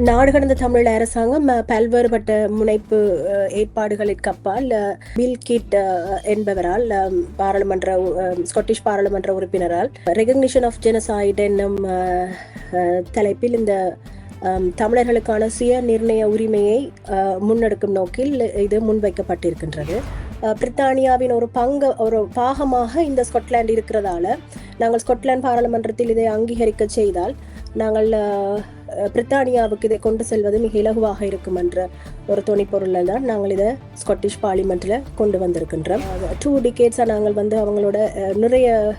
நாடு கடந்த தமிழ் அரசாங்கம் பல்வேறுபட்ட முனைப்பு அஹ், ஏற்பாடுகளுக்கு அப்பால் பில் கிட் என்பவரால் பாராளுமன்ற உ- ஸ்காட்டிஷ் பாராளுமன்ற உறுப்பினரால் ரெகக்னிஷன் ஆஃப் ஜெனசாய்டு என்னும் தலைப்பில் இந்த தமிழர்களுக்கான சுய நிர்ணய உரிமையை முன்னெடுக்கும் நோக்கில் இது முன்வைக்கப்பட்டிருக்கின்றது. பிரித்தானியாவின் ஒரு பங்கு ஒரு பாகமாக இந்த ஸ்காட்லாந்து இருக்கிறதால நாங்கள் ஸ்காட்லாந்து பாராளுமன்றத்தில் இதை அங்கீகரிக்க செய்தால் நாங்கள் பிரித்தானியாவுக்கு இதை கொண்டு செல்வது மிக இலகுவாக இருக்கும் என்ற ஒரு துணைப்பொருளில் தான் நாங்கள் இதை ஸ்காட்டிஷ் பார்லிமெண்ட்டில் கொண்டு வந்திருக்கின்றோம். டூ டிகேட்ஸாக நாங்கள் வந்து அவங்களோட நிறைய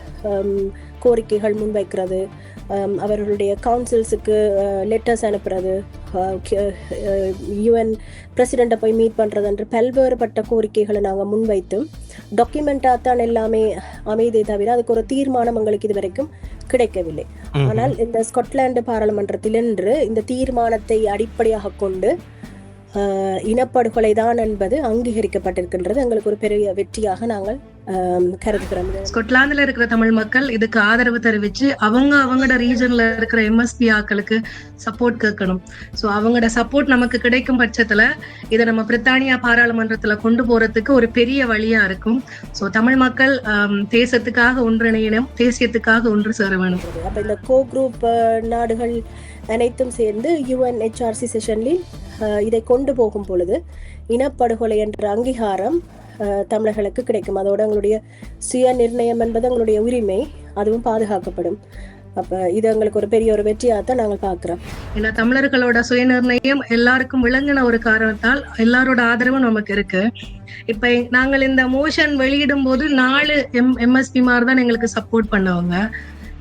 கோரிக்கைகள் முன்வைக்கிறது அவர்களுடைய கவுன்சில்ஸுக்கு லெட்டர்ஸ் அனுப்புறது யுஎன் பிரசிடெண்ட்டை போய் மீட் பண்ணுறது என்று பல்வேறுபட்ட கோரிக்கைகளை நாங்கள் முன்வைத்தும் டாக்குமெண்ட்டாக தான் எல்லாமே அமைதே தவிர அதுக்கு ஒரு தீர்மானம் எங்களுக்கு இது வரைக்கும் கிடைக்கவில்லை. ஆனால் இந்த ஸ்காட்லாந்து பாராளுமன்றத்தில் இன்று இந்த தீர்மானத்தை அடிப்படையாக கொண்டு இனப்படுகொலை தான் என்பது அங்கீகரிக்கப்பட்டிருக்கின்றது. எங்களுக்கு ஒரு பெரிய வெற்றியாக நாங்கள் கருதுகிறோம். ஸ்கொட்லாந்துல இருக்கிற தமிழ் மக்கள் இதுக்கு ஆதரவு தெரிவிச்சு அவங்க அவங்களோட ரீஜன்ல இருக்கிற எம்எஸ்பி ஆக்களுக்கு சப்போர்ட் கேட்கணும். சோ அவங்களோட சப்போர்ட் நமக்கு கிடைக்கும் பட்சத்துல இதை நம்ம பிரித்தானியா பாராளுமன்றத்துல கொண்டு போறதுக்கு ஒரு பெரிய வழியா இருக்கும். சோ தமிழ் மக்கள் தேசத்துக்காக ஒன்றிணையணும் தேசியத்துக்காக ஒன்று சேர வேணும். அப்ப இந்த கோ குரூப் நாடுகள் அனைத்தும் சேர்ந்து யுஎன்ஹெச்ஆர்சி செஷனில் இதை கொண்டு போகும் பொழுது இனப்படுகொலை என்ற அங்கீகாரம் தமிழர்களுக்கு கிடைக்கும். அதோட எங்களுடைய சுய நிர்ணயம் என்பது எங்களுடைய உரிமை அதுவும் பாதுகாக்கப்படும். அப்ப இது எங்களுக்கு ஒரு பெரிய ஒரு வெற்றியாக தான் நாங்கள் பார்க்குறோம். ஏன்னா தமிழர்களோட சுயநிர்ணயம் எல்லாருக்கும் விளங்கின ஒரு காரணத்தால் எல்லாரோட ஆதரவும் நமக்கு இருக்கு. இப்ப நாங்கள் இந்த மோஷன் வெளியிடும் போது நாலு எம் எம்எஸ்பி மாதிரி தான் எங்களுக்கு சப்போர்ட் பண்ணவங்க.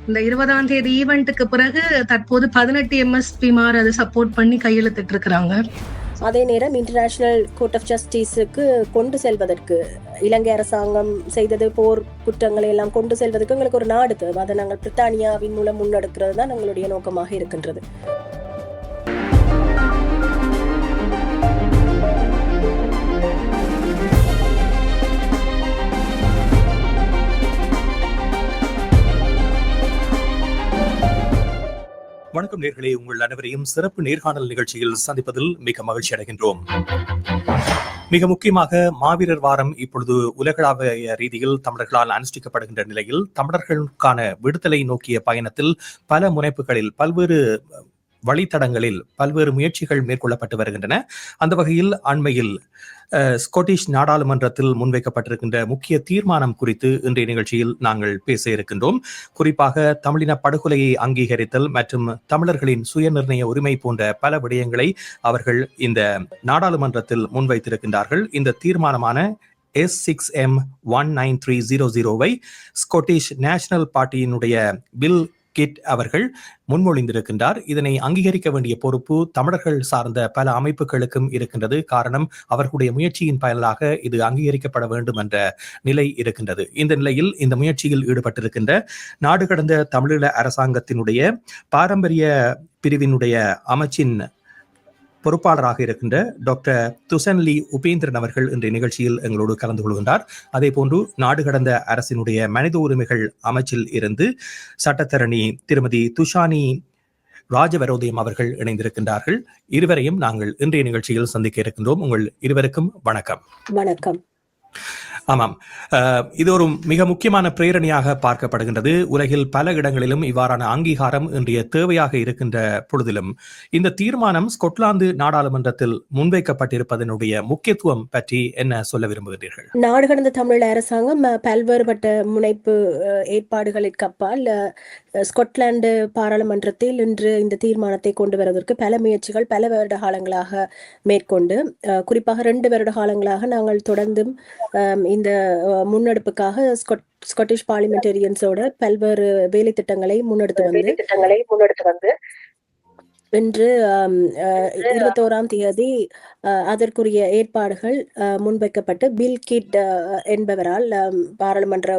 இந்த இருபதாம் தேதி ஈவெண்ட்டுக்கு பிறகு தற்போது பதினெட்டு எம்எஸ்பி மார் அதை சப்போர்ட் பண்ணி கையெழுத்திட்டு இருக்கிறாங்க அதே நேரம் இன்டர்நேஷனல் கோர்ட் ஆஃப் ஜஸ்டிஸுக்கு கொண்டு செல்வதற்கு இலங்கை அரசாங்கம் செய்தது போர் குற்றங்களை எல்லாம் கொண்டு செல்வதற்கு எங்களுக்கு ஒரு நாடு தேவை. அதை நாங்கள் பிரித்தானியாவின் மூலம் முன்னெடுக்கிறது தான் எங்களுடைய நோக்கமாக இருக்கின்றது. வணக்கம் நேர்களே. உங்கள் அனைவரையும் சிறப்பு நேர்காணல் நிகழ்ச்சியில் சந்திப்பதில் மிக மகிழ்ச்சி அடைகின்றோம். மிக முக்கியமாக மாவீரர் வாரம் இப்பொழுது உலகளாவிய ரீதியில் தமிழர்களால் அனுஷ்டிக்கப்படுகின்ற நிலையில் தமிழர்களுக்கான விடுதலை நோக்கிய பயணத்தில் பல முனைப்புகளில் பல்வேறு வழித்தடங்களில் பல்வேறு முயற்சிகள் மேற்கொள்ளப்பட்டு வருகின்றன. அந்த வகையில் அண்மையில் அஹ், ஸ்காட்டிஷ் நாடாளுமன்றத்தில் முன்வைக்கப்பட்டிருக்கின்ற முக்கிய தீர்மானம் குறித்து இன்றைய நிகழ்ச்சியில் நாங்கள் பேச இருக்கின்றோம். குறிப்பாக தமிழின படுகொலையை அங்கீகரித்தல் மற்றும் தமிழர்களின் சுயநிர்ணய உரிமை போன்ற பல விடயங்களை அவர்கள் இந்த நாடாளுமன்றத்தில் முன்வைத்திருக்கின்றார்கள். இந்த தீர்மானமான S six M one nine three zero ஜீரோவை ஸ்காட்டிஷ் நேஷனல் பார்ட்டியினுடைய பில் கிட் அவர்கள் முன்மொழிந்திருக்கின்றார். இதனை அங்கீகரிக்க வேண்டிய பொறுப்பு தமிழர்கள் சார்ந்த பல அமைப்புகளுக்கும் இருக்கின்றது. காரணம் அவர்களுடைய முயற்சியின் பயனாக இது அங்கீகரிக்கப்பட வேண்டும் என்ற நிலை இருக்கின்றது. இந்த நிலையில் இந்த முயற்சியில் ஈடுபட்டிருக்கின்ற நாடு கடந்த தமிழீழ அரசாங்கத்தினுடைய பாரம்பரிய பிரிவினுடைய அமைச்சின் பொறுப்பாளராக இருக்கின்ற டாக்டர் துசன்லி உபேந்திரன் அவர்கள் இன்றைய நிகழ்ச்சியில் எங்களோடு கலந்து கொள்கின்றார். அதே போன்று நாடு கடந்த அரசினுடைய மனித உரிமைகள் அமைச்சில் இருந்து சட்டத்தரணி திருமதி துஷானி ராஜவரோதயம் அவர்கள் இணைந்திருக்கின்றார்கள். இருவரையும் நாங்கள் இன்றைய நிகழ்ச்சியில் சந்திக்க இருக்கின்றோம். உங்கள் இருவருக்கும் வணக்கம். வணக்கம். ஆமாம். இது ஒரு மிக முக்கியமான பிரேரணையாக பார்க்கப்படுகின்றது. உலகில் பல இடங்களிலும் இவ்வாறான அங்கீகாரம் இன்றைய தேவையாக இருக்கின்ற பொழுதிலும். இந்த தீர்மானம் ஸ்கொட்லாந்து நாடாளுமன்றத்தில் முன்வைக்கப்பட்டிருப்பதனுடைய முக்கியத்துவம் பற்றி என்ன சொல்ல விரும்புகிறீர்கள் நாடு கடந்த தமிழ் அரசாங்கம் பல்வேறுபட்ட முனைப்பு அஹ், ஏற்பாடுகளுக்கு அப்பால் பாராளுமன்றத்தில் இன்று இந்த தீர்மானத்தை கொண்டு வருவதற்கு பல முயற்சிகள் பல வருட காலங்களாக மேற்கொண்டு குறிப்பாக ரெண்டு வருட காலங்களாக நாங்கள் தொடர்ந்தும் இந்த முன்னெடுப்புக்காக ஸ்காட் ஸ்காட்டிஷ் பார்லிமெண்டேரியன்ஸோட பல்வேறு வேலை திட்டங்களை முன்னெடுத்து வந்து திட்டங்களை முன்னெடுத்து வந்து இன்று இருபத்தோராம் தேதி அதற்குரிய ஏற்பாடுகள் முன்வைக்கப்பட்டு பில் கிட் என்பவரால் பாராளுமன்ற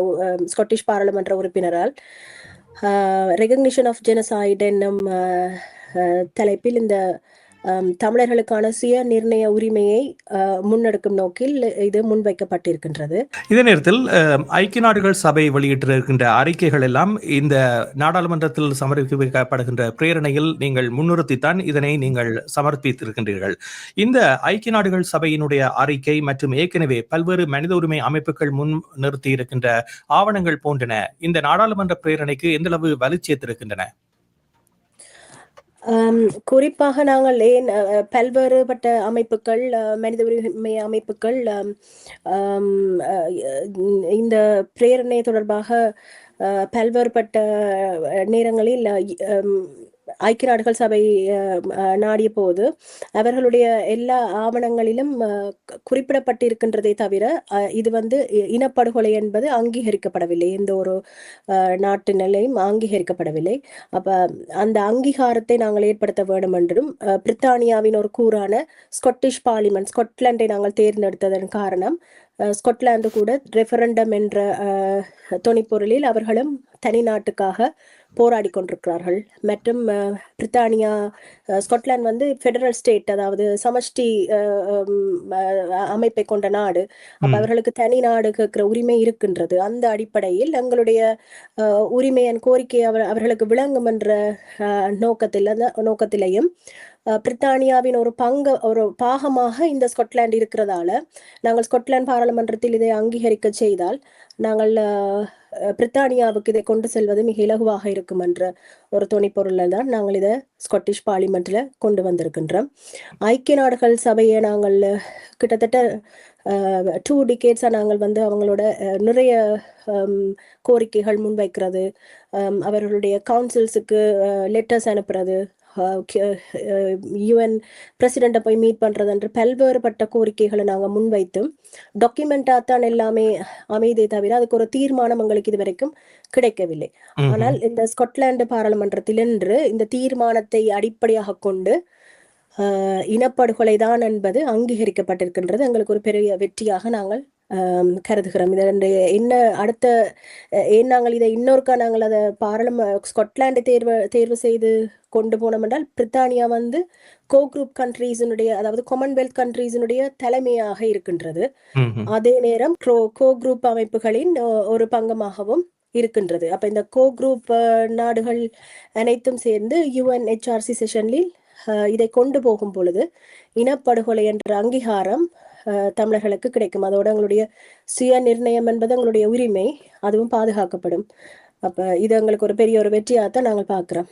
ஸ்காட்டிஷ் பாராளுமன்ற உறுப்பினரால் ரெகக்னிஷன் ஆஃப் ஜெனசாய்டு என்னும் தலைப்பில் இந்த தமிழர்களுக்கான சுய நிர்ணய உரிமையை முன்னெடுக்கும் நோக்கில் இது முன்வைக்கப்பட்டிருக்கின்றது. இதே நேரத்தில் ஐக்கிய நாடுகள் சபை வெளியிட்டிருக்கின்ற அறிக்கைகள் எல்லாம் இந்த நாடாளுமன்றத்தில் சமர்ப்பிக்கப்படுகின்ற பிரேரணையில் நீங்கள் முன்னிறுத்தித்தான் இதனை நீங்கள் சமர்ப்பித்திருக்கின்றீர்கள். இந்த ஐக்கிய நாடுகள் சபையினுடைய அறிக்கை மற்றும் ஏற்கனவே பல்வேறு மனித உரிமை அமைப்புகள் முன் நிறுத்தி இருக்கின்ற ஆவணங்கள் போன்றன இந்த நாடாளுமன்ற பிரேரணைக்கு எந்தளவு வலுச்சேர்த்திருக்கின்றன? ஆம், குறிப்பாக நாங்கள் ஏன் பல்வேறுபட்ட அமைப்புகள் மனித உரிமை அமைப்புகள் இந்த பிரேரணை தொடர்பாக பல்வேறுபட்ட நேரங்களில் ஐக்கிய நாடுகள் சபை நாடிய போது அவர்களுடைய எல்லா ஆவணங்களிலும் குறிப்பிடப்பட்டிருக்கின்றதை தவிர இது வந்து இ- இனப்படுகொலை என்பது அங்கீகரிக்கப்படவில்லை. எந்த ஒரு நாட்டு நிலையும் அங்கீகரிக்கப்படவில்லை. அப்ப அந்த அங்கீகாரத்தை நாங்கள் ஏற்படுத்த வேண்டும் என்றும் பிரித்தானியாவின் ஒரு கூறான ஸ்காட்டிஷ் பார்லிமெண்ட் ஸ்காட்லாண்டை நாங்கள் தேர்ந்தெடுத்ததன் காரணம் ஸ்கொட்லாந்து ஸ்காட்லாந்து கூட ரெஃபரண்டம் என்ற துணிப்பொருளில் அவர்களும் தனி நாட்டுக்காக போராடி கொண்டிருக்கிறார்கள் மற்றும் பிரித்தானியா ஸ்காட்லாந்து வந்து ஃபெடரல் ஸ்டேட் அதாவது சமஷ்டி அமைப்பை கொண்ட நாடு. அப்ப. அவர்களுக்கு தனி நாடு கேட்கிற உரிமை இருக்கின்றது. அந்த அடிப்படையில் எங்களுடைய அஹ், உரிமை and கோரிக்கை அவர் அவர்களுக்கு விளங்கும் என்ற நோக்கத்தில் நோக்கத்திலையும் பிரித்தானியாவின் ஒரு பங்கு ஒரு பாகமாக இந்த ஸ்காட்லாந்து இருக்கிறதால நாங்கள் ஸ்காட்லாந்து பாராளுமன்றத்தில் இதை அங்கீகரிக்க செய்தால் நாங்கள் பிரித்தானியாவுக்கு இதை கொண்டு செல்வது மிக இலகுவாக இருக்கும் என்ற ஒரு துணைப்பொருளில் தான் நாங்கள் இதை ஸ்காட்டிஷ் பார்லிமெண்ட்ல கொண்டு வந்திருக்கின்றோம். ஐக்கிய நாடுகள் சபையை நாங்கள் கிட்டத்தட்ட டூ டிகேட்ஸாக நாங்கள் வந்து அவங்களோட நிறைய கோரிக்கைகள் முன்வைக்கிறது அவர்களுடைய கவுன்சில்ஸுக்கு லெட்டர்ஸ் அனுப்புறது யுஎன் பிரசிடெண்ட்டை போய் மீட் பண்ணுறது என்று பல்வேறுபட்ட கோரிக்கைகளை நாங்கள் முன்வைத்தும் டாக்குமெண்ட்டாக தான் எல்லாமே அமைதே தவிர அதுக்கு ஒரு தீர்மானம் எங்களுக்கு இது வரைக்கும் கிடைக்கவில்லை. ஆனால் இந்த ஸ்காட்லாந்து பாராளுமன்றத்திலென்று இந்த தீர்மானத்தை அடிப்படையாக கொண்டு ஆஹ், இனப்படுகொலைதான் என்பது அங்கீகரிக்கப்பட்டிருக்கின்றது. எங்களுக்கு ஒரு பெரிய வெற்றியாக நாங்கள் கருதுகிறோம். இதனுடைய என்ன அடுத்த ஏன் நாங்கள் இதை இன்னொருக்கா நாங்கள் அதை பாராளும ஸ்காட்லாண்டை தேர்வு தேர்வு செய்து கொண்டு போனோம் என்றால் பிரித்தானியா வந்து கோ குரூப் கண்ட்ரீஸினுடைய அதாவது காமன்வெல்த் கண்ட்ரீஸினுடைய தலைமையாக இருக்கின்றது. அதே நேரம் கோ குரூப் அமைப்புகளின் ஒரு பங்கமாகவும் இருக்கின்றது. அப்ப இந்த கோ குரூப் நாடுகள் அனைத்தும் சேர்ந்து யுஎன்ஹெச்ஆர்சி செஷனில் இதை கொண்டு போகும் பொழுது இனப்படுகொலை என்ற அங்கீகாரம் அஹ், தமிழர்களுக்கு கிடைக்கும். அதோட எங்களுடைய சுய நிர்ணயம் என்பது எங்களுடைய உரிமை அதுவும் பாதுகாக்கப்படும். அப்ப இது எங்களுக்கு ஒரு பெரிய ஒரு வெற்றியாகத்தான் நாங்கள் பார்க்கிறோம்.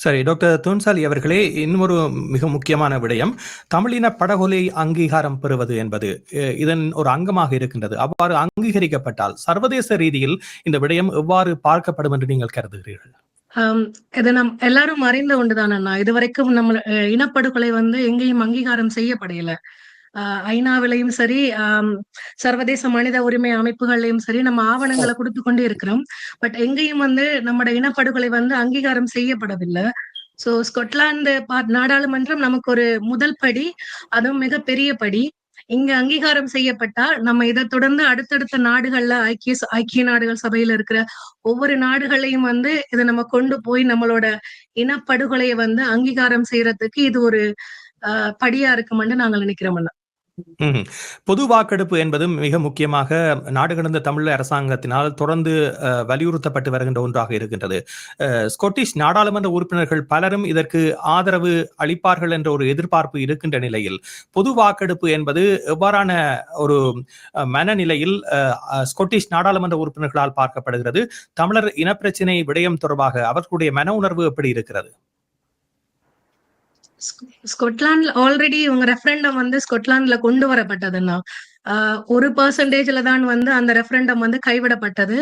சரி டாக்டர் தூன்சாலி அவர்களே இன்னொரு மிக முக்கியமான விடயம். தமிழின படகொலை அங்கீகாரம் பெறுவது என்பது இதன் ஒரு அங்கமாக இருக்கின்றது. அவ்வாறு அங்கீகரிக்கப்பட்டால் சர்வதேச ரீதியில் இந்த விடயம் எவ்வாறு பார்க்கப்படும் என்று நீங்கள் கருதுகிறீர்கள்? இது நம் எல்லாரும் அறிந்த ஒன்றுதான் அண்ணா. இதுவரைக்கும் நம்ம அஹ், இனப்படுகொலை வந்து எங்கேயும் அங்கீகாரம் செய்யப்படையல ஆஹ் ஐநாவிலையும் சரி ஆஹ் சர்வதேச மனித உரிமை அமைப்புகள்லயும் சரி நம்ம ஆவணங்களை கொடுத்து கொண்டே இருக்கிறோம். பட் எங்கேயும் வந்து நம்மட இனப்படுகொலை வந்து அங்கீகாரம் செய்யப்படவில்லை. சோ ஸ்கொட்லாந்து நாடாளுமன்றம் நமக்கு ஒரு முதல் படி அதுவும் மிக பெரிய படி. இங்க அங்கீகாரம் செய்யப்பட்டா நம்ம இதை தொடர்ந்து அடுத்தடுத்த நாடுகள்ல ஐக்கிய ஐக்கிய நாடுகள் சபையில இருக்கிற ஒவ்வொரு நாடுகளையும் வந்து இதை நம்ம கொண்டு போய் நம்மளோட இனப்படுகொலையை வந்து அங்கீகாரம் செய்யறதுக்கு இது ஒரு படியா இருக்குமென்னு நாங்கள் நினைக்கிறோம் பொது வாக்கெடுப்பு என்பது மிக முக்கியமாக நாடு கடந்த தமிழ் அரசாங்கத்தினால் தொடர்ந்து வலியுறுத்தப்பட்டு வருகின்ற ஒன்றாக இருக்கின்றது. ஸ்கொட்டிஷ் நாடாளுமன்ற உறுப்பினர்கள் பலரும் இதற்கு ஆதரவு அளிப்பார்கள் என்ற ஒரு எதிர்பார்ப்பு இருக்கின்ற நிலையில் பொது வாக்கெடுப்பு என்பது எவ்வாறான ஒரு மனநிலையில் ஸ்கொட்டிஷ் நாடாளுமன்ற உறுப்பினர்களால் பார்க்கப்படுகிறது? தமிழர் இனப்பிரச்சினை விடயம் தொடர்பாக அவர்களுடைய மன உணர்வு எப்படி இருக்கிறது? ஸ்கொட்லாண்ட்ல ஸ்கொட்லாந்துல ஆல்ரெடி இவங்க ரெஃபரண்டம் வந்து ஸ்கொட்லாந்துல கொண்டு வரப்பட்டதுன்னா ஆஹ் ஒரு பர்சன்டேஜ்ல தான் வந்து அந்த ரெஃபரண்டம் வந்து கைவிடப்பட்டது.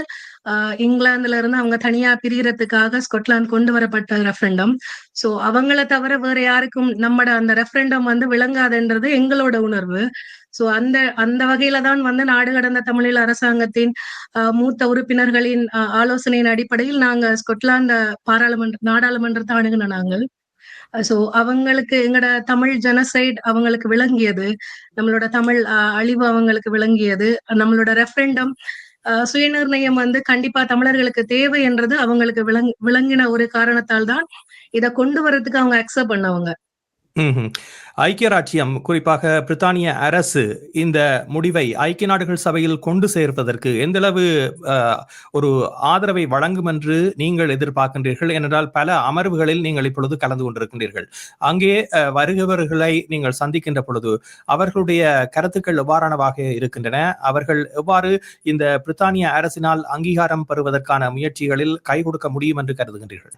ஆஹ் இங்கிலாந்துல இருந்து அவங்க தனியா பிரியறதுக்காக ஸ்கொட்லாந்து கொண்டு வரப்பட்ட ரெஃபரண்டம் சோ அவங்கள தவிர வேற யாருக்கும் நம்மட அந்த ரெஃபரண்டம் வந்து விளங்காதுன்றது எங்களோட உணர்வு. சோ அந்த அந்த வகையில தான் வந்து நாடு கடந்த தமிழீழ அரசாங்கத்தின் ஆஹ் மூத்த உறுப்பினர்களின் ஆலோசனையின் அடிப்படையில் நாங்க ஸ்கொட்லாந்து பாராளுமன்ற நாடாளுமன்றத்தை அணுகின நாங்கள். சோ அவங்களுக்கு எங்களோட தமிழ் ஜெனசைட் அவங்களுக்கு விளங்கியது நம்மளோட தமிழ் அழிவு அவங்களுக்கு விளங்கியது நம்மளோட ரெஃபரண்டம் சுயநிர்ணயம் வந்து கண்டிப்பா தமிழர்களுக்கு தேவை என்றது அவங்களுக்கு விளங் விளங்கின ஒரு காரணத்தால் தான் இத கொண்டு வர்றதுக்கு அவங்க அக்செப்ட் பண்ணவங்க. ஐக்கிய ராச்சியம் குறிப்பாக பிரித்தானிய அரசு இந்த முடிவை ஐக்கிய நாடுகள் சபையில் கொண்டு சேர்ப்பதற்கு எந்தளவு அஹ், ஒரு ஆதரவை வழங்கும் என்று நீங்கள் எதிர்பார்க்கின்றீர்கள்? ஏனென்றால் பல அமர்வுகளில் நீங்கள் இப்பொழுது கலந்து கொண்டிருக்கின்றீர்கள். அங்கே அஹ், வருகிறவர்களை நீங்கள் சந்திக்கின்ற பொழுது அவர்களுடைய கருத்துக்கள் எவ்வாறானவாக இருக்கின்றன? அவர்கள் எவ்வாறு இந்த பிரித்தானிய அரசினால் அங்கீகாரம் பெறுவதற்கான முயற்சிகளில் கை கொடுக்க முடியும் என்று கருதுகின்றீர்கள்?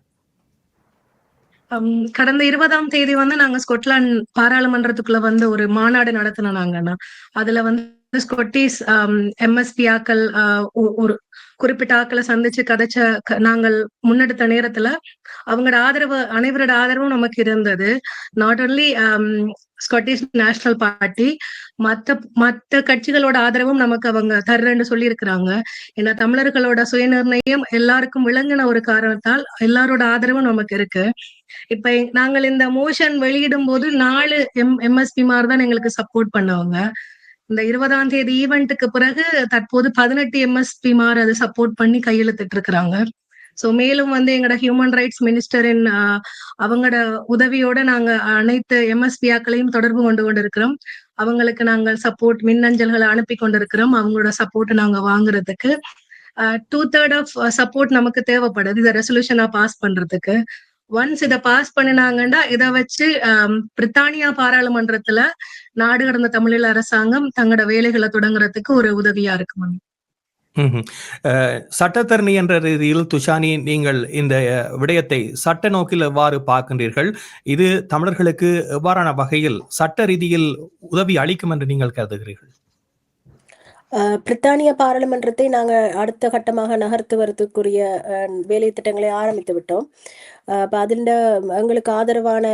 கடந்த இருபதாம் தேதி வந்து நாங்க ஸ்கொட்லாந்து பாராளுமன்றத்துக்குள்ள வந்து ஒரு மாநாடு நடத்தினோம் நாங்கன்னா அதுல வந்து ஸ்கொட்டிஸ் எம்எஸ்பியாக்கள் ஆஹ், ஒரு குறிப்பிட்ட ஆக்களை சந்திச்சு கதைச்ச நாங்கள் முன்னெடுத்த நேரத்துல அவங்களோட ஆதரவு அனைவரோட ஆதரவும் நமக்கு இருந்தது. Not only Scottish National Party மத்த மத்த கட்சிகளோட ஆதரவும் நமக்கு அவங்க தர்றேன்னு சொல்லி இருக்கிறாங்க ஏன்னா தமிழர்களோட சுயநிர்ணயம் எல்லாருக்கும் விளங்கின ஒரு காரணத்தால் எல்லாரோட ஆதரவும் நமக்கு இருக்கு. இப்ப நாங்கள் இந்த மோஷன் வெளியிடும் போது நாலு எம் எம்எஸ்பி மாதிரி தான் எங்களுக்கு சப்போர்ட் பண்ணவங்க. இந்த இருபதாம் தேதி ஈவெண்ட்டுக்கு பிறகு தற்போது பதினெட்டு எம்எஸ்பி மார் அதை சப்போர்ட் பண்ணி கையெழுத்திட்டு இருக்கிறாங்க. சோ மேலும் வந்து எங்களோட ஹியூமன் ரைட்ஸ் மினிஸ்டரின் அவங்களோட உதவியோட நாங்க அனைத்து எம்எஸ்பியாக்களையும் தொடர்பு கொண்டு கொண்டிருக்கிறோம். அவங்களுக்கு நாங்கள் சப்போர்ட் மின்னஞ்சல்களை அனுப்பி கொண்டிருக்கிறோம். அவங்களோட சப்போர்ட் நாங்க வாங்குறதுக்கு. டூ தேர்ட் ஆஃப் சப்போர்ட் நமக்கு தேவைப்படுது. இதை ரெசல்யூஷனா பாஸ் பண்றதுக்கு. ஒன்ஸ் இதை பாஸ் பண்ணினாங்கன்னா இதை வச்சு பிரித்தானியா பாராளுமன்றத்துல நாடு கடந்த தமிழீழ அரசாங்கம் தங்களோட வேலைகளை தொடங்குறதுக்கு ஒரு உதவியா இருக்கும் ம்ஹும். சட்டத்தரணி என்ற ரீதியில் துஷானி நீங்கள் இந்த விடயத்தை சட்ட நோக்கில் எவ்வாறு பார்க்கின்றீர்கள்? இது தமிழர்களுக்கு எவ்வாறான வகையில் சட்ட ரீதியில் உதவி அளிக்கும் என்று நீங்கள் கருதுகிறீர்கள்? பிரித்தானிய பாராளுமன்றத்தை நாங்கள் அடுத்த கட்டமாக நகர்த்துவதற்குரிய அஹ், வேலை திட்டங்களை ஆரம்பித்து விட்டோம். அஹ், அதில் எங்களுக்கு ஆதரவான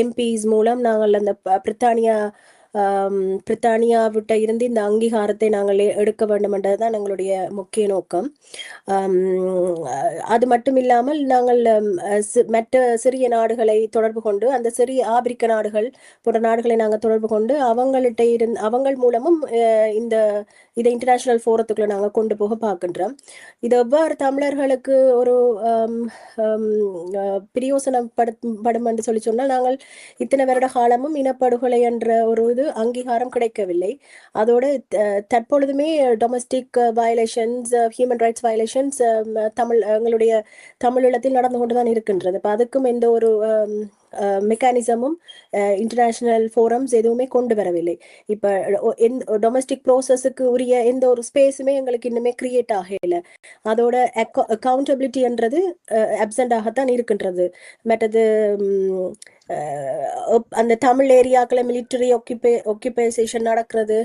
எம்பிஸ் மூலம் நாங்கள் அந்த பிரித்தானியா பிரித்தானியா விட்ட பிரித்தானியாவிட்ட இருந்து இந்த அங்கீகாரத்தை நாங்கள் எடுக்க வேண்டும் என்றதுதான் எங்களுடைய முக்கிய நோக்கம். அது மட்டும் இல்லாமல் நாங்கள் மற்ற சிறிய நாடுகளை தொடர்பு கொண்டு அந்த சிறிய ஆப்பிரிக்க நாடுகள் போன்ற நாடுகளை நாங்கள் தொடர்பு கொண்டு அவங்கள்ட்ட இருந் அவங்கள் மூலமும் இந்த இதை இன்டர்நேஷனல் ஃபோரத்துக்குள்ள நாங்கள் கொண்டு போக பார்க்கின்றோம். இது எவ்வாறு தமிழர்களுக்கு ஒரு பிரயோசனப்படுத்தப்படும் என்று சொல்லி சொன்னால் நாங்கள் இத்தனை வருட காலமும் இனப்படுகொலை என்ற ஒரு இது அங்கீகாரம் கிடைக்கவில்லை. அதோடு தற்பொழுதுமே domestic violations human rights violations Tamil எங்களுடைய தமிழீழத்தில் நடந்து கொண்டு தான் இருக்கின்றது. இப்போ அதுக்கும் எந்த ஒரு மெக்கானிசமும் இன்டர்நேஷனல் ஃபோரம்ஸ் எதுவுமே கொண்டு வரவில்லை. இப்போ டொமஸ்டிக் ப்ரோசஸுக்கு உரிய எந்த ஒரு ஸ்பேஸுமே எங்களுக்கு இன்னுமே கிரியேட் ஆகல அதோட அக்கௌண்டபிலிட்டின்றது அப்சண்டாகத்தான் இருக்கின்றது. மற்றது அந்த தமிழ் ஏரியாக்களை மிலிட்டரி ஒக்கிபே ஒக்கிபைசேஷன் நடக்கிறது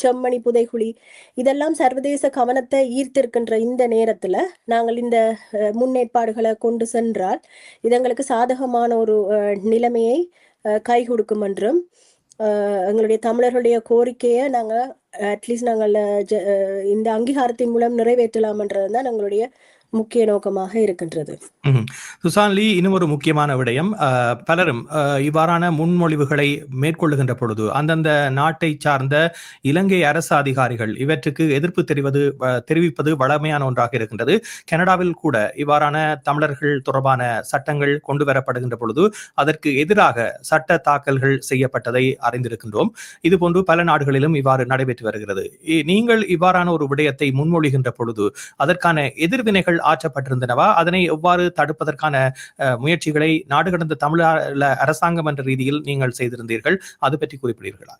செம்மணி புதைகுழி இதெல்லாம் சர்வதேச கவனத்தை ஈர்த்திருக்கின்ற இந்த நேரத்தில் நாங்கள் இந்த முன்னேற்பாடுகளை கொண்டு சென்றால் இது எங்களுக்கு சாதகமான ஒரு நிலைமையை கை கொடுக்கும் என்றும் எங்களுடைய தமிழர்களுடைய கோரிக்கையை நாங்கள் அட்லீஸ்ட் நாங்கள் இந்த அங்கீகாரத்தின் மூலம் நிறைவேற்றலாம் என்றது தான் எங்களுடைய முக்கிய நோக்கமாக இருக்கின்றது. சுசான் லீ இன்னும் ஒரு முக்கியமான விடயம். பலரும் இவ்வாறான முன்மொழிவுகளை மேற்கொள்ளுகின்ற பொழுது அந்தந்த நாட்டை சார்ந்த இலங்கை அரசு அதிகாரிகள் இவற்றுக்கு எதிர்ப்பு தெரிவது தெரிவிப்பது வழமையான ஒன்றாக இருக்கின்றது. கனடாவில் கூட இவ்வாறான தமிழர்கள் தொடர்பான சட்டங்கள் கொண்டு வரப்படுகின்ற பொழுது அதற்கு எதிராக சட்ட தாக்கல்கள் செய்யப்பட்டதை அறிந்திருக்கின்றோம். இதுபோன்று பல நாடுகளிலும் இவ்வாறு நடைபெற்று வருகிறது. இ- நீங்கள் இவ்வாறான ஒரு விடயத்தை முன்மொழிகின்ற பொழுது அதற்கான எதிர்வினைகள் ஆற்றப்பட்டிருந்தனவா? அதனை எவ்வாறு தடுப்பதற்கான அஹ், முயற்சிகளை நாடு கடந்த தமிழ அரசாங்கம் என்ற ரீதியில் நீங்கள் செய்திருந்தீர்கள்? அது பற்றி குறிப்பிடுகிறீர்களா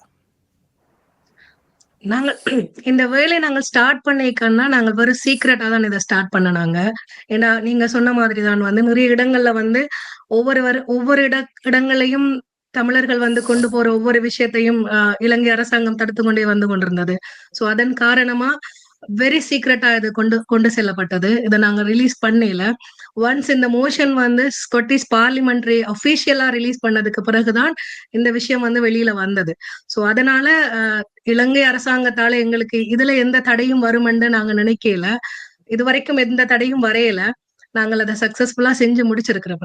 நாங்கள் இந்த வேலையை நாங்கள் ஸ்டார்ட் பண்ணிக்கன்னா நாங்கள் வெறும் சீக்ரெட்டா தான் இதை ஸ்டார்ட் பண்ணனாங்க. ஏன்னா நீங்க சொன்ன மாதிரி தான் வந்து நிறைய இடங்கள்ல வந்து ஒவ்வொரு வரு- ஒவ்வொரு இட இடங்களையும் தமிழர்கள் வந்து கொண்டு போற ஒவ்வொரு விஷயத்தையும் இலங்கை அரசாங்கம் தடுத்து கொண்டே வந்து கொண்டிருந்தது. சோ அதன் காரணமா வெரி சீக்ரெட்டா இது கொண்டு கொண்டு செல்லப்பட்டது. இதை நாங்க ரிலீஸ் பண்ணல. ஒன்ஸ் இந்த மோஷன் வந்து ஸ்கொட்டிஸ் பார்லிமெண்ட்ரி அபிஷியலா ரிலீஸ் பண்ணதுக்கு பிறகுதான் இந்த விஷயம் வந்து வெளியில வந்தது. சோ அதனால இலங்கை அரசாங்கத்தால எங்களுக்கு இதுல எந்த தடையும் வருமென்று நாங்க நினைக்கல. இது வரைக்கும் எந்த தடையும் வரையல. நாங்கள் அதை சக்சஸ்ஃபுல்லா செஞ்சு முடிச்சிருக்கிறோம்.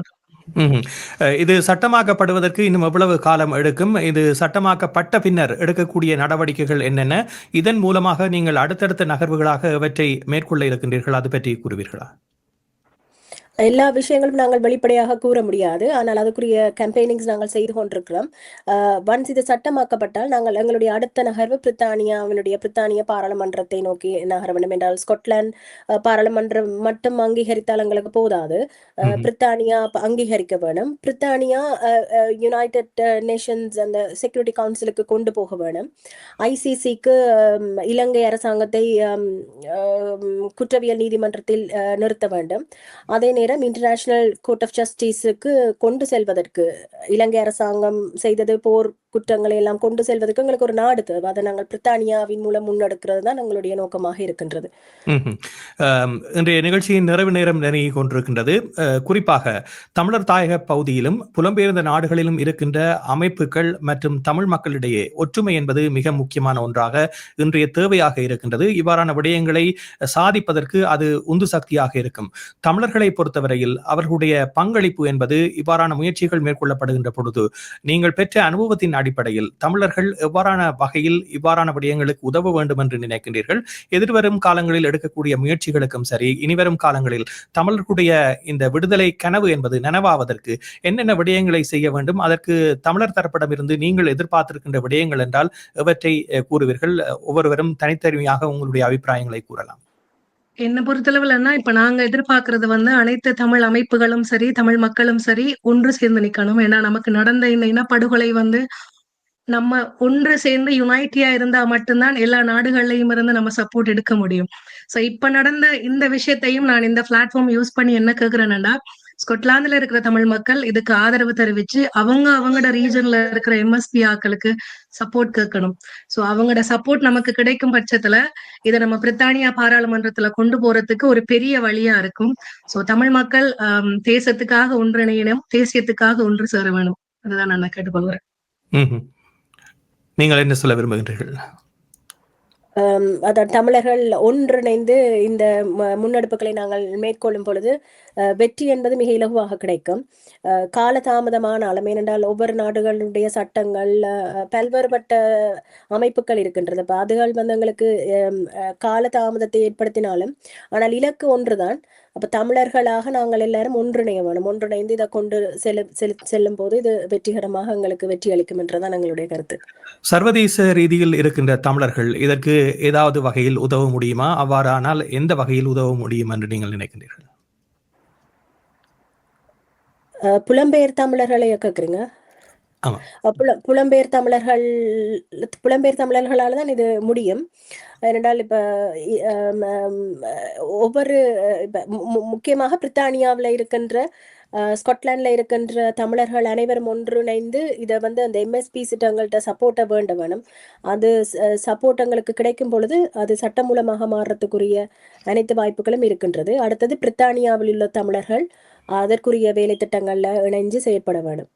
இது சட்டமாக்கப்படுவதற்கு இன்னும் எவ்வளவு காலம் எடுக்கும்? இது சட்டமாக்கப்பட்ட பின்னர் எடுக்கக்கூடிய நடவடிக்கைகள் என்னென்ன? இதன் மூலமாக நீங்கள் அடுத்தடுத்த நகர்வுகளாக இவற்றை மேற்கொள்ள இருக்கின்றீர்கள்? அது பற்றி கூறுவீர்களா? எல்லா விஷயங்களும் நாங்கள் வெளிப்படையாக கூற முடியாது. ஆனால் அதுக்குரிய கேம்பெயினிங்ஸ் நாங்கள் செய்து கொண்டிருக்கிறோம். ஒன்ஸ் இது சட்டமாக்கப்பட்டால் நாங்கள் எங்களுடைய அடுத்த நகர்வு பிரித்தானியாவினுடைய பிரித்தானிய பாராளுமன்றத்தை நோக்கி நகர வேண்டும் என்றால் ஸ்கொட்லாந்து பாராளுமன்றம் மட்டும் அங்கீகரித்தால் எங்களுக்கு போதாது. பிரித்தானியா அங்கீகரிக்க வேணும். பிரித்தானியா யுனைடெட் நேஷன்ஸ் அந்த செக்யூரிட்டி கவுன்சிலுக்கு கொண்டு போக வேணும். ஐசிசிக்கு இலங்கை அரசாங்கத்தை குற்றவியல் நீதிமன்றத்தில் நிறுத்த வேண்டும். அதே நேரம் இன்டர்நேஷனல் கோர்ட் ஆஃப் ஜஸ்டிஸுக்கு கொண்டு செல்வதற்கு இலங்கை அரசாங்கம் செய்தது போர் குற்றங்களை எல்லாம் கொண்டு செல்வதற்கு எங்களுக்கு ஒரு நாடு தேவை. அதை நாங்கள் பிரித்தானியாவின் மூலம் முன்னெடுக்கிறது தான் எங்களுடைய நோக்கமாக இருக்கின்றது. இன்றைய நிகழ்ச்சியின் நிறைவு நேரம் நெருங்கி கொண்டிருக்கின்றது. குறிப்பாக தமிழர் தாயக பகுதியிலும் புலம்பெயர்ந்த நாடுகளிலும் இருக்கின்ற அமைப்புகள் மற்றும் தமிழ் மக்களிடையே ஒற்றுமை என்பது மிக முக்கியமான ஒன்றாக இன்றைய தேவையாக இருக்கின்றது. இவ்வாறான விடயங்களை சாதிப்பதற்கு அது உந்து சக்தியாக இருக்கும். தமிழர்களை பொறுத்தவரையில் அவர்களுடைய பங்களிப்பு என்பது இவ்வாறான முயற்சிகள் மேற்கொள்ளப்படுகின்ற பொழுது நீங்கள் பெற்ற அனுபவத்தின் அடிப்படையில் தமிழர்கள் எவ்வாறான வகையில் இவ்வாறான விடயங்களுக்கு உதவ வேண்டும் என்று நினைக்கின்றீர்கள்? எதிர்வரும் காலங்களில் எடுக்கக்கூடிய முயற்சிகளுக்கும் சரி இனிவரும் காலங்களில் தமிழர்களுடைய இந்த விடுதலை கனவு என்பது நனவாவதற்கு என்னென்ன விடயங்களை செய்ய வேண்டும்? அதற்கு தமிழர் தரப்பிடமிருந்து நீங்கள் எதிர்பார்த்திருக்கின்ற விடயங்கள் என்றால் எவற்றை கூறுவீர்கள்? ஒவ்வொருவரும் தனித்தனியாக உங்களுடைய அபிப்பிராயங்களை கூறலாம். என்னை பொறுத்தளவுலன்னா இப்ப நாங்க எதிர்பார்க்கறது வந்து அனைத்து தமிழ் அமைப்புகளும் சரி தமிழ் மக்களும் சரி ஒன்று சேர்ந்து நிக்கணும். ஏன்னா நமக்கு நடந்த இந்த இனப்படுகொலை வந்து நம்ம ஒன்று சேர்ந்து யுனைட்டியா இருந்தா மட்டும்தான் எல்லா நாடுகள்லயும் இருந்து நம்ம சப்போர்ட் எடுக்க முடியும். சோ இப்ப நடந்த இந்த விஷயத்தையும் நான் இந்த பிளாட்ஃபார்ம் யூஸ் பண்ணி என்ன கேக்குறேன்னா ஸ்கொட்லாந்துல இருக்கிற தமிழ் மக்கள் இதுக்கு ஆதரவு தெரிவிச்சு அவங்க அவங்களோட ரீஜன்ல இருக்கிற எம்எஸ்பி ஆக்களுக்கு சப்போர்ட் கேட்கணும். சோ அவங்களோட சப்போர்ட் நமக்கு கிடைக்கும் பட்சத்துல இதை நம்ம பிரித்தானியா பாராளுமன்றத்துல கொண்டு போறதுக்கு ஒரு பெரிய வழியா இருக்கும். சோ தமிழ் மக்கள் தேசத்துக்காக ஒன்றிணையணும் தேசியத்துக்காக ஒன்று சேர வேணும். அதுதான் நான் கேட்டுக்கொள்கிறேன். நீங்கள் என்ன சொல்ல விரும்புகின்றீர்கள்? அதான் தமிழர்கள் ஒன்றிணைந்து இந்த ம- முன்னெடுப்புகளை நாங்கள் மேற்கொள்ளும் பொழுது வெற்றி என்பது மிக இலகுவாக கிடைக்கும். காலதாமதமானாலும் ஏனென்றால் ஒவ்வொரு நாடுகளுடைய சட்டங்கள் பல்வேறுபட்ட அமைப்புகள் இருக்கின்றது. இப்போ அதுகள் வந்து எங்களுக்கு காலதாமதத்தை ஏற்படுத்தினாலும் ஆனால் இலக்கு ஒன்றுதான். அப்ப தமிழர்களாக நாங்கள் எல்லாரும் ஒன்றிணைய வேணும் ஒன்றிணைந்து இதை கொண்டு செல்லு செல்லு செல்லும் போது இது வெற்றிகரமாக எங்களுக்கு வெற்றி அளிக்கும் என்றுதான் எங்களுடைய கருத்து. சர்வதேச ரீதியில் இருக்கின்ற தமிழர்கள் இதற்கு ஏதாவது வகையில் உதவ முடியுமா? அவ்வாறானால் எந்த வகையில் உதவ முடியும் என்று நீங்கள் நினைக்கின்றீர்கள்? புலம்பெயர் தமிழர்களை புல புலம்பெயர் தமிழர்கள் புலம்பெயர் தமிழர்களால தான் இது முடியும். ஏனென்றால் இப்ப ஒவ்வொரு இப்ப மு- முக்கியமாக பிரித்தானியாவில் இருக்கின்ற அஹ், இருக்கின்ற தமிழர்கள் அனைவரும் ஒன்றிணைந்து இதை வந்து அந்த எம்எஸ்பி சிட்டங்கள்கிட்ட சப்போர்ட்டை வேண்ட வேணும். அது சப்போர்ட் எங்களுக்கு கிடைக்கும் பொழுது அது சட்டம் மூலமாக மாறுறதுக்குரிய அனைத்து வாய்ப்புகளும் இருக்கின்றது. அடுத்தது பிரித்தானியாவில் உள்ள தமிழர்கள் அதற்குரிய வேலை திட்டங்கள்ல இணைஞ்சு செயற்பட வேணும்.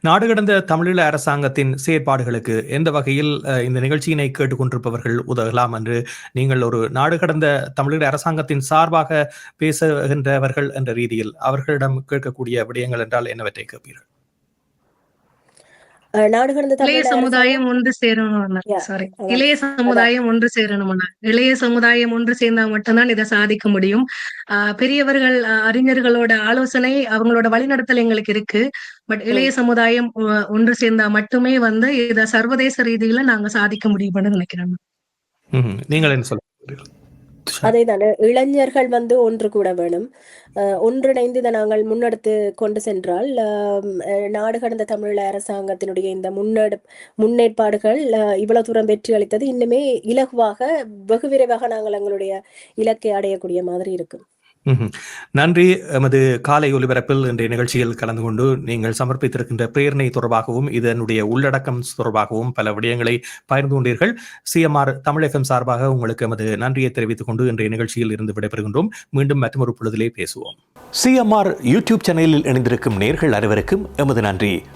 நாடு கடந்த தமிழீழ அரசாங்கத்தின் செயற்பாடுகளுக்கு எந்த வகையில் இந்த நிகழ்ச்சியினை கேட்டுக்கொண்டிருப்பவர்கள் உதவலாம் என்று நீங்கள் ஒரு நாடு கடந்த தமிழீழ அரசாங்கத்தின் சார்பாக பேசுகின்றவர்கள் என்ற ரீதியில் அவர்களிடம் கேட்கக்கூடிய விடயங்கள் என்றால் என்னவற்றை கேட்பீர்கள்? நாடு கடந்த இளைய சமுதாயம் ஒன்று சேரணும் சாரி. இளைய சமுதாயம் ஒன்று சேரணும்னா இளைய சமுதாயம் ஒன்று சேர்ந்தா மட்டும்தான் இதை சாதிக்க முடியும் ஆஹ் பெரியவர்கள் அறிஞர்களோட ஆலோசனை அவங்களோட வழிநடத்தல் எங்களுக்கு இருக்கு பட் இளைய சமுதாயம் ஒன்று சேர்ந்தா மட்டுமே வந்து இத சர்வதேச ரீதியில நாங்க சாதிக்க முடியும்னு நினைக்கிறேன் ம்ஹும். நீங்கள் என்ன சொல்ல? அதேதானே இளைஞர்கள் வந்து ஒன்று கூட வேணும். ஒன்றிணைந்து இதை நாங்கள் முன்னெடுத்து கொண்டு சென்றால் நாடு கடந்த தமிழீழ அரசாங்கத்தினுடைய இந்த முன்னெடு முன்னேற்பாடுகள் இவ்வளவு தூரம் வெற்றி அளித்தது இன்னுமே இலகுவாக வெகு விரைவாக நாங்கள் எங்களுடைய இலக்கை அடையக்கூடிய மாதிரி இருக்கும். நன்றி எமது காலை ஒலிபரப்பில் இன்றைய நிகழ்ச்சியில் கலந்து கொண்டு நீங்கள் சமர்ப்பித்திருக்கின்ற பிரேரணை தொடர்பாகவும் இதனுடைய உள்ளடக்கம் தொடர்பாகவும் பல விடயங்களை பகிர்ந்து கொண்டீர்கள். சிஎம்ஆர் தமிழகம் சார்பாக உங்களுக்கு எமது நன்றியை தெரிவித்துக் கொண்டு இன்றைய நிகழ்ச்சியில் இருந்து விடைபெறுகின்றோம். மீண்டும் மற்றொரு பொழுதிலே பேசுவோம். சிஎம்ஆர் யூடியூப் சேனலில் இணைந்திருக்கும் நேர்கள் அனைவருக்கும் எமது நன்றி.